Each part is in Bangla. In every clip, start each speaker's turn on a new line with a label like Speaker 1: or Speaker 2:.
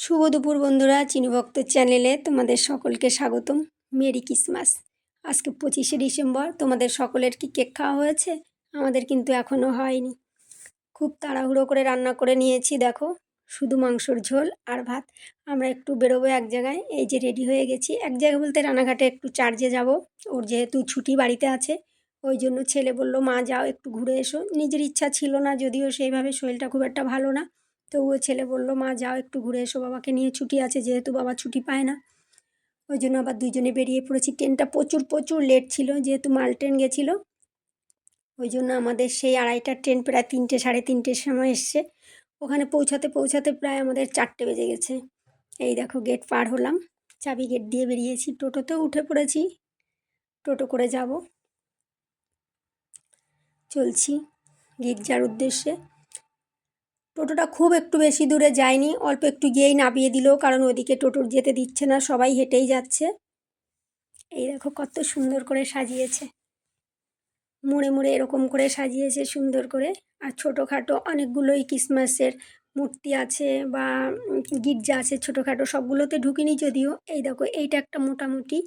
Speaker 1: শুভ দুপুর বন্ধুরা চিনুভক্ত চ্যানেলে তোমাদের সকলকে স্বাগতম। Merry Christmas. আজকে পঁচিশে ডিসেম্বর, তোমাদের সকলের কি কেক খাওয়া হয়েছে? আমাদের কিন্তু এখনও হয়নি। খুব তাড়াহুড়ো করে রান্না করে নিয়েছি, দেখো। শুধু মাংসর ঝোল আর ভাত। আমরা একটু বেরোবো এক জায়গায়। এই যে রেডি হয়ে গেছি। এক জায়গায় বলতে রানাঘাটে একটু চার্জে যাব। ওর যেহেতু ছুটি বাড়িতে আছে, ওই জন্য ছেলে বলল, মা, যাও, একটু ঘুরে এসো। নিজের ইচ্ছা ছিল না, যদিও সেইভাবে শরীরটা খুব একটা ভালো না। তবুও ছেলে বলল, মা, যাও একটু ঘুরে এসো, বাবাকে নিয়ে ছুটি আছে, যেহেতু বাবা ছুটি পায় না। ওই জন্য আবার দুজনে বেরিয়ে পড়েছি। ট্রেনটা প্রচুর প্রচুর লেট ছিল, যেহেতু মাল ট্রেন গেছিল। ওই জন্য আমাদের সেই আড়াইটার ট্রেন প্রায় তিনটে, সাড়ে তিনটের সময় এসছে। ওখানে পৌঁছাতে পৌঁছাতে প্রায় আমাদের চারটে বেজে গেছে। এই দেখো গেট পার হলাম। চাবি গেট দিয়ে বেরিয়েছি। টোটোতেও উঠে পড়েছি। টোটো করে যাব। চলছি। গির্জার উদ্দেশ্যে টোটোটা খুব একটু বেশি দূরে যায়নি, অল্প একটু গিয়েই নামিয়ে দিল, কারণ ওদিকে টোটোর যেতে দিচ্ছে না, সবাই হেঁটেই যাচ্ছে। এই দেখো কত সুন্দর করে সাজিয়েছে। মুড়ে মুড়ে এরকম করে সাজিয়েছে সুন্দর করে। আর ছোটোখাটো অনেকগুলোই ক্রিসমাসের মূর্তি আছে বা গির্জা আছে ছোটোখাটো, সবগুলোতে ঢুকিনি যদিও। এই দেখো এইটা একটা মোটামুটি,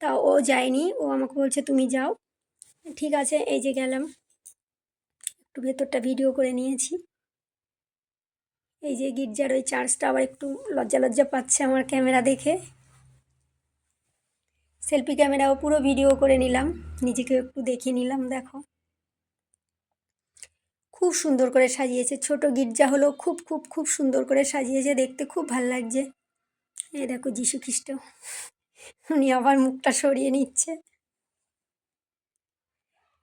Speaker 1: তা ও যায়নি, ও আমাকে বলছে তুমি যাও। ঠিক আছে, এই যে গেলাম। একটু ভেতরটা ভিডিও করে নিয়েছি। এই যে গির্জার ওই চার্জটা আবার একটু লজ্জা লজ্জা পাচ্ছে আমার ক্যামেরা দেখে। সেলফি ক্যামেরাও পুরো ভিডিও করে নিলাম। নিজেকে একটু দেখিয়ে নিলাম, দেখো। খুব সুন্দর করে সাজিয়েছে। ছোট গির্জা হলো খুব খুব খুব সুন্দর করে সাজিয়েছে। দেখতে খুব ভালো লাগছে। এই দেখো, যিশু খ্রিস্ট। উনি আবার মুখটা সরিয়ে নিচ্ছে।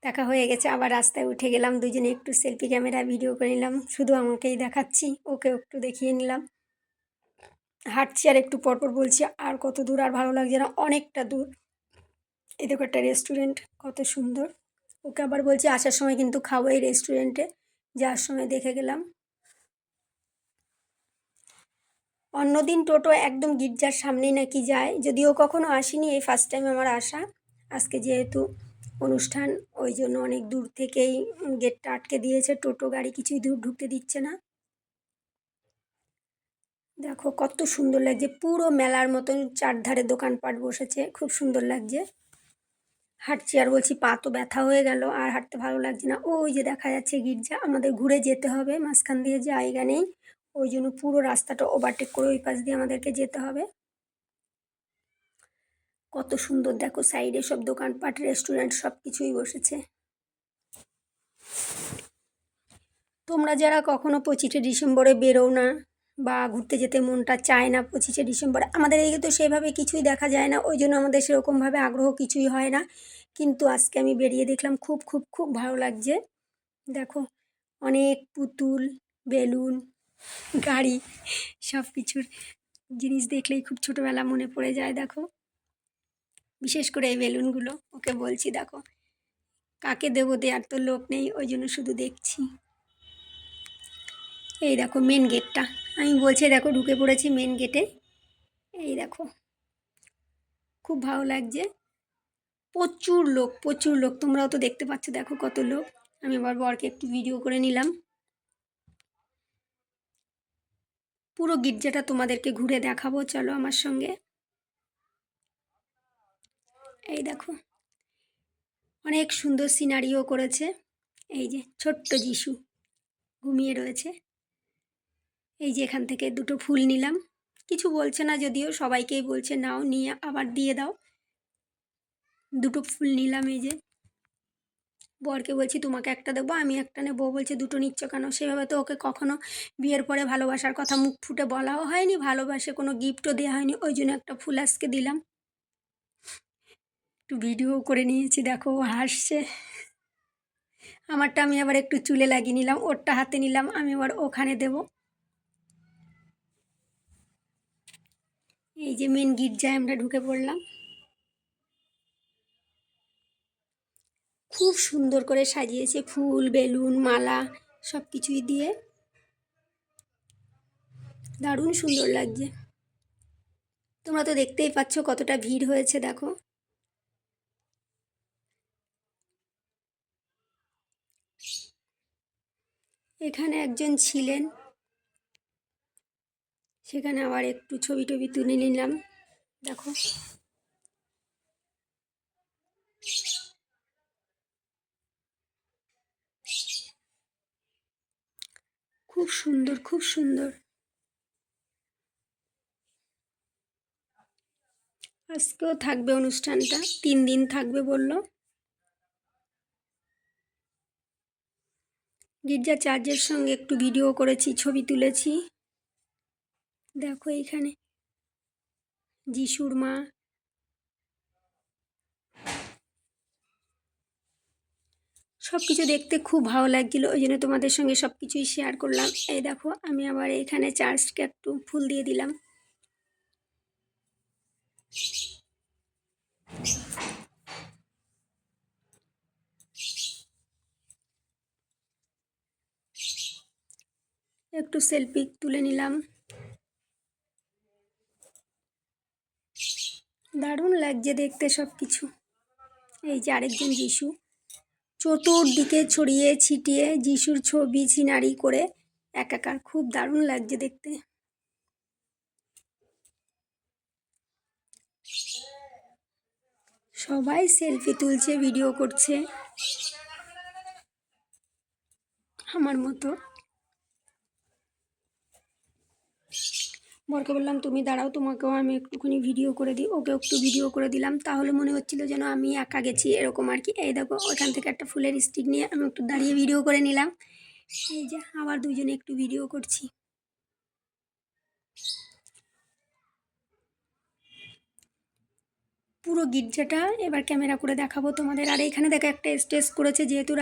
Speaker 1: দেখা হয়ে গেছে, আবার রাস্তায় উঠে গেলাম, দুজনে একটু সেলফি ক্যামেরা ভিডিও করে নিলাম, শুধু আমাকেই দেখাচ্ছি, ওকে একটু দেখিয়ে নিলাম। হাঁটছি আর একটু পরপর বলছি, আর কত দূর, আর ভালো লাগছে না, অনেকটা দূর। এই দেখো একটা রেস্টুরেন্ট কত সুন্দর। ওকে আবার বলছি, আসার সময় কিন্তু খাব এই রেস্টুরেন্টে যাওয়ার সময় দেখে গেলাম। অন্যদিন টোটো একদম গির্জার সামনেই নাকি যায়, যদিও কখনো আসিনি, এই ফার্স্ট টাইম আমার আসা। আজকে যেহেতু অনুষ্ঠান, ওই জন্য অনেক দূর থেকেই গেটটা আটকে দিয়েছে। টোটো, গাড়ি কিছুই দূর ঢুকতে দিচ্ছে না। দেখো কত সুন্দর লাগছে। পুরো মেলার মতন চারধারে দোকানপাট বসেছে। খুব সুন্দর লাগছে। হাঁটছি আর বলছি, পা তো ব্যথা হয়ে গেল, আর হাঁটতে ভালো লাগছে না। ওই যে দেখা যাচ্ছে গির্জা, আমাদের ঘুরে যেতে হবে। মাঝখান দিয়ে জায়গা নেই। ওই জন্য পুরো রাস্তাটা ওভারটেক করে ওই পাশ দিয়ে আমাদেরকে যেতে হবে। কত সুন্দর। দেখো সাইডে সব দোকানপাট, রেস্টুরেন্ট সব কিছুই বসেছে। তোমরা যারা কখনো পঁচিশে ডিসেম্বরে বেরো না বা ঘুরতে যেতে মনটা চায় না পঁচিশে ডিসেম্বরে, আমাদের এদিকে তো সেভাবে কিছুই দেখা যায় না, ওই জন্য আমাদের সেরকমভাবে আগ্রহ কিছুই হয় না। কিন্তু আজকে আমি বেরিয়ে দেখলাম, খুব খুব খুব ভালো লাগছে। দেখো, অনেক পুতুল, বেলুন, গাড়ি সব কিছুর জিনিস দেখলেই খুব ছোটোবেলা মনে পড়ে যায়, দেখো। বিশেষ করে এই বেলুনগুলো, ওকে বলছি, দেখো, কাকে দেবো দেওয়ার তো লোক নেই, ওই জন্য শুধু দেখছি। এই দেখো মেন গেটটা আমি বলছি, দেখো, ঢুকে পড়েছি মেন গেটে এই দেখো, খুব ভালো লাগছে। প্রচুর লোক প্রচুর লোক, তোমরাও তো দেখতে পাচ্ছ, দেখো কত লোক। আমি আবার বরকে একটু ভিডিও করে নিলাম। পুরো গির্জাটা তোমাদেরকে ঘুরে দেখাবো, চলো আমার সঙ্গে। এই দেখো। অনেক সুন্দর সিনারিও করেছে। এই যে ছোট্ট যিশু ঘুমিয়ে রয়েছে। এই যে এখান থেকে দুটো ফুল নিলাম। কিছু বলছে না যদিও, সবাইকেই বলছে নাও, নিয়ে আবার দিয়ে দাও। দুটো ফুল নিলাম এই যে। বরকে বলছি, তোমাকে একটা দেবো, আমি একটা নেব। বলছে, দুটো নিচ্ছ কেন? সেভাবে তো ওকে কখনো বিয়ের পরে ভালোবাসার কথা মুখ ফুটে বলাও হয়নি, ভালোবাসে কোনো গিফটও দেওয়া হয়নি। ওই জন্য একটা ফুল আজকে দিলাম। একটু ভিডিও করে নিয়েছি, দেখো হাসছে। আমারটা আমি আবার একটু চুলে লাগিয়ে নিলাম, ওরটা হাতে নিলাম, আমি আবার ওখানে দেব। এই যে মেন গির্জায় আমরা ঢুকে পড়লাম। খুব সুন্দর করে সাজিয়েছে, ফুল, বেলুন, মালা সব কিছুই দিয়ে। দারুণ সুন্দর লাগছে। তোমরা তো দেখতেই পাচ্ছ কতটা ভিড় হয়েছে, দেখো। এখানে একজন ছিলেন। সেখানে আবার একটু ছবি টবি তুলে নিলাম। দেখো। খুব সুন্দর খুব সুন্দর। আজকেও থাকবে অনুষ্ঠানটা। তিন দিন থাকবে বলল। গির্জা চার্জের সঙ্গে একটু ভিডিও করেছি, ছবি তুলেছি। দেখো এখানে যিশুর মা। সব কিছু দেখতে খুব ভালো লাগছিল, ওই জন্য তোমাদের সঙ্গে সব কিছুই শেয়ার করলাম। এই দেখো, আমি আবার এখানে চার্চকে একটু ফুল দিয়ে দিলাম। একটু সেলফি তুলে নিলাম। দারুণ লাগছে দেখতে সব কিছু এই যে আরেকজন যিশু। চতুর্দিকে ছড়িয়ে ছিটিয়ে যিশুর ছবি, সিনারি করে একাকার। খুব দারুণ লাগছে দেখতে। সবাই সেলফি তুলছে ভিডিও করছে। আমার মতো। বরকে বললাম, তুমি দাঁড়াও, তোমাকেও আমি একটুখানি ভিডিও করে দিই। ওকে একটু ভিডিও করে দিলাম। তাহলে মনে হচ্ছিল যেন আমি একা গেছি, এরকম আর কি। এই দেখো ওইখান থেকে একটা ফুলের স্টিক নিয়ে আমি একটু দাঁড়িয়ে ভিডিও করে নিলাম। এই যে, আবার দুজনে একটু ভিডিও করছি। পুরো গির্জাটা এবার ক্যামেরা করে দেখাবো তোমাদের। আর এখানে দেখো, একটা স্টেজ করেছে, যেহেতু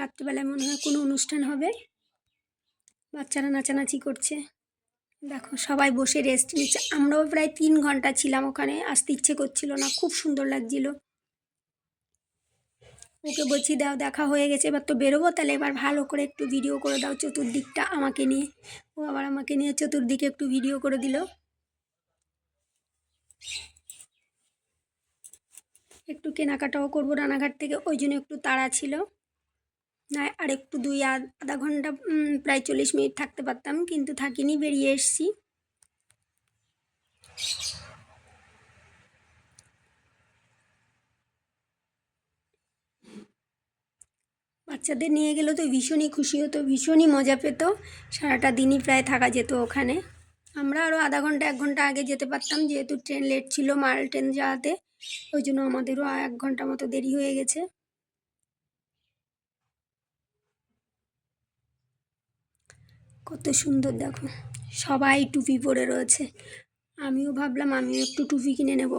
Speaker 1: রাত্রিবেলায় মনে হয় কোনো অনুষ্ঠান হবে। বাচ্চারা নাচানাচি করছে। দেখো সবাই বসে রেস্ট নিচ্ছে। আমরাও প্রায় তিন ঘণ্টা ছিলাম ওখানে। আসতে ইচ্ছে করছিল না খুব সুন্দর লাগছিল। ওকে বলছি দাও দেখা হয়ে গেছে এবার তো বেরোবো তাহলে এবার ভালো করে একটু ভিডিও করে দাও চতুর্দিকটা আমাকে নিয়ে। ও আবার আমাকে নিয়ে চতুর্দিকে একটু ভিডিও করে দিল। একটু কেনাকাটাও করব রানাঘাট থেকে ওই জন্য একটু তাড়া ছিল। না আর একটু দুই আধা ঘণ্টা প্রায় চল্লিশ মিনিট থাকতে পারতাম, কিন্তু থাকিনি, বেরিয়ে এসছি। বাচ্চাদের নিয়ে গেলে তো ভীষণই খুশি হতো, ভীষণই মজা পেত, সারাটা দিনই প্রায় থাকা যেত ওখানে। আমরা আরও আধা ঘণ্টা, এক ঘণ্টা আগে যেতে পারতাম, যেহেতু ট্রেন লেট ছিল, মাল ট্রেন যাওয়াতে, ওই জন্য আমাদেরও এক ঘণ্টা মতো দেরি হয়ে গেছে। কত সুন্দর, দেখো। সবাই টুপি পরে রয়েছে। আমিও ভাবলাম আমিও একটু টুপি কিনে নেব।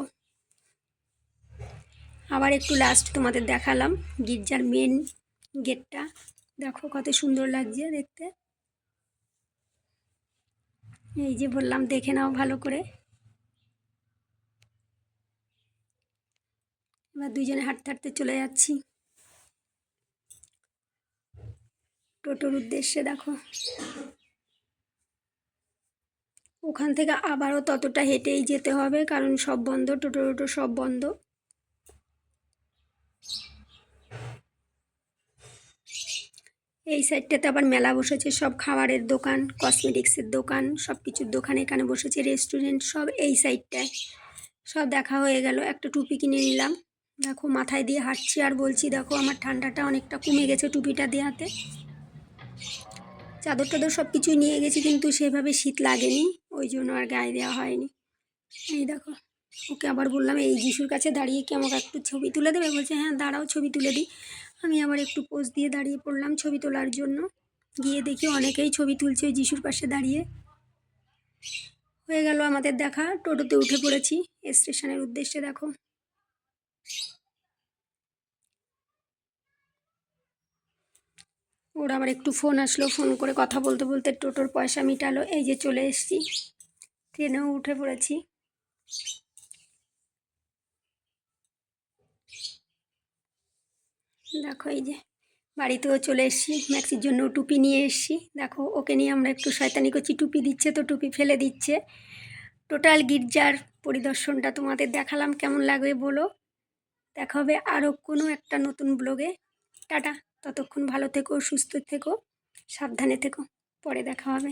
Speaker 1: আবার একটু লাস্ট তোমাদের দেখালাম গির্জার মেন গেটটা দেখো কত সুন্দর লাগছে দেখতে। এই যে বললাম, দেখে নাও ভালো করে। এবার দুজনে হাঁটতে হাঁটতে চলে যাচ্ছি। টোটোর উদ্দেশ্যে দেখো। ওখান থেকে আবারও ততটা হেঁটেই যেতে হবে, কারণ সব বন্ধ, টোটো টোটো সব বন্ধ। এই সাইডটাতে আবার মেলা বসেছে, সব খাবারের দোকান, কসমেটিক্সের দোকান সব কিছুর দোকান এখানে বসেছে, রেস্টুরেন্ট, সব এই সাইডটায়। সব দেখা হয়ে গেল, একটা টুপি কিনে নিলাম। দেখো, মাথায় দিয়ে হাঁটছি আর বলছি, দেখো, আমার ঠান্ডাটা অনেকটা কমে গেছে টুপিটা দেওয়াতে। চাদর টাদর সব কিছুই নিয়ে গেছি, কিন্তু সেভাবে শীত লাগেনি, ওই জন্য আর গায়ে দেওয়া হয়নি। এই দেখো, ওকে আবার বললাম, এই যিশুর কাছে দাঁড়িয়ে কি আমাকে একটু ছবি তুলে দেবে? বলছে হ্যাঁ দাঁড়াও, ছবি তুলে দিই। আমি আবার একটু পোজ দিয়ে দাঁড়িয়ে পড়লাম ছবি তোলার জন্য। গিয়ে দেখি অনেকেই ছবি তুলছে ওই যিশুর পাশে দাঁড়িয়ে। হয়ে গেল আমাদের দেখা, টোটোতে উঠে পড়েছি স্টেশনের উদ্দেশ্যে দেখো। ওর আবার একটু ফোন আসলো ফোন করে কথা বলতে বলতে টোটোর পয়সা মিটালো, এই যে চলে এসছি। ট্রেনেও উঠে পড়েছি। দেখো এই যে বাড়িতেও চলে এসছি, ম্যাক্সির জন্য টুপি নিয়ে এসছি। দেখো ওকে নিয়ে আমরা একটু শয়তানি করছি, টুপি দিচ্ছে তো টুপি ফেলে দিচ্ছে। টোটাল গির্জার পরিদর্শনটা তোমাদের দেখালাম, কেমন লাগবে বলো? দেখা হবে আরও কোনো একটা নতুন ব্লগে টাটা। ততক্ষণ ভালো থেকো সুস্থ থেকো সাবধানে থেকো। পরে দেখা হবে।